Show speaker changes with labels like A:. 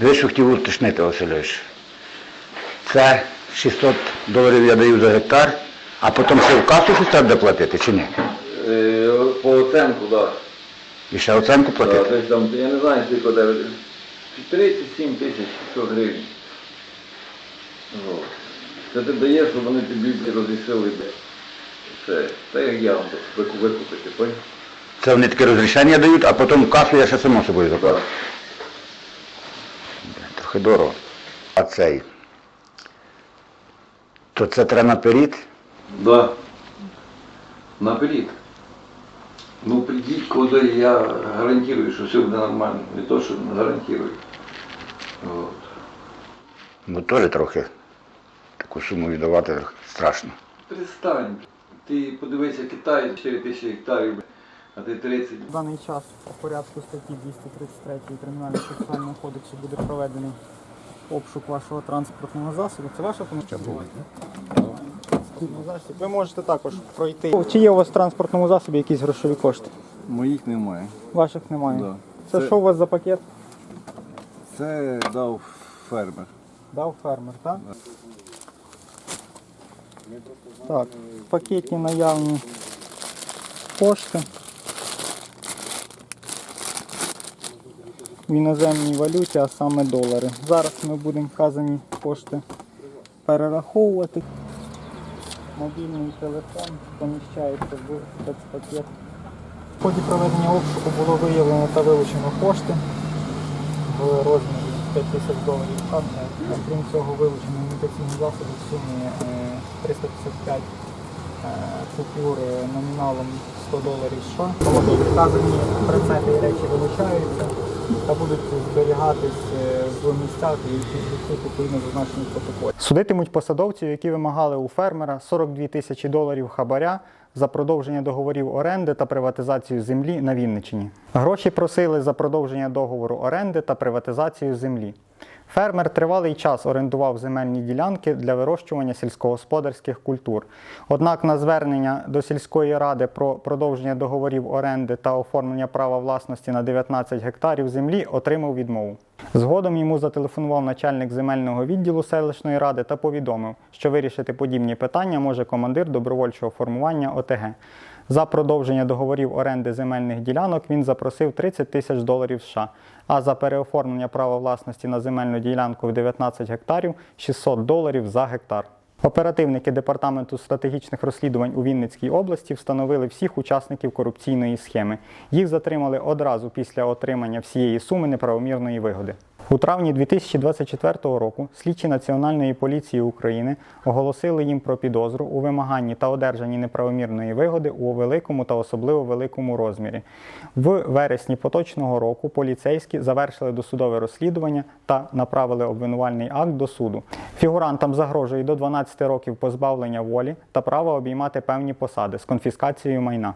A: Ви що хотів уточнити, Васильович. Це 600 доларів я даю за гектар, а потім ще в касу щось треба платити чи ні?
B: Е, По оценку, так.
A: І ще оценку платити?
B: Десь там, я не знаю, скільки де. 37 тисяч 100 гривень. Це ти даєш, щоб вони тобі розрішили. Це, це як я вам викупити, поняв?
A: Це вони таке розрішення дають, а потім в касу я ще само собою закладу. Трохи дорого. А цей. То це треба наперед.
B: Да. Наперед. Ну придіть, коли я гарантую, що все буде нормально. Не то, що гарантую. От.
A: Бо теж трохи таку суму віддавати страшно.
B: Перестань. Ти подивися Китай 4 тисячі гектарів, а ти 30.
C: В даний час по порядку статті 233 Кримінального процесуального кодексу буде проведений обшук вашого транспортного засобу. Це ваша помічка? Ви можете також пройти. Чи є у вас в транспортному засобі якісь грошові кошти?
D: Моїх немає.
C: Ваших немає.
D: Да.
C: Це,
D: Це-
C: що у вас за пакет?
D: Це дав фермер.
C: Дав фермер, так? Так, в пакеті наявні кошти. В іноземній валюті, а саме долари. Зараз ми будемо вказані кошти перераховувати. Мобільний телефон поміщається в спецпакет. В ході проведення обшуку було виявлено та вилучено кошти в розмірі 5 тисяч доларів картки. Крім цього, вилучені імітаційні засоби в сумі е, 355 е, купюр е, номіналом 100 доларів США. Вказані прицепи речі вилучаються та будуть зберігатись е, в місцях, які відповідно зазначені в протоколі. Судитимуть посадовців, які вимагали у фермера 42 тисячі доларів хабаря за продовження договорів оренди та приватизацію землі на Вінниччині. Гроші просили за продовження договору оренди та приватизацію землі. Фермер тривалий час орендував земельні ділянки для вирощування сільськогосподарських культур. Однак на звернення до сільської ради про продовження договорів оренди та оформлення права власності на 19 гектарів землі отримав відмову. Згодом йому зателефонував начальник земельного відділу селищної ради та повідомив, що вирішити подібні питання може командир добровольчого формування ОТГ. За продовження договорів оренди земельних ділянок він запросив 30 тисяч доларів США, а за переоформлення права власності на земельну ділянку в 19 гектарів 600 доларів за гектар. Оперативники департаменту стратегічних розслідувань у Вінницькій області встановили всіх учасників корупційної схеми. Їх затримали одразу після отримання всієї суми неправомірної вигоди. У травні 2024 року слідчі Національної поліції України оголосили їм про підозру у вимаганні та одержанні неправомірної вигоди у великому та особливо великому розмірі. В вересні поточного року поліцейські завершили досудове розслідування та направили обвинувальний акт до суду. Фігурантам загрожує до 12 років позбавлення волі та право обіймати певні посади з конфіскацією майна.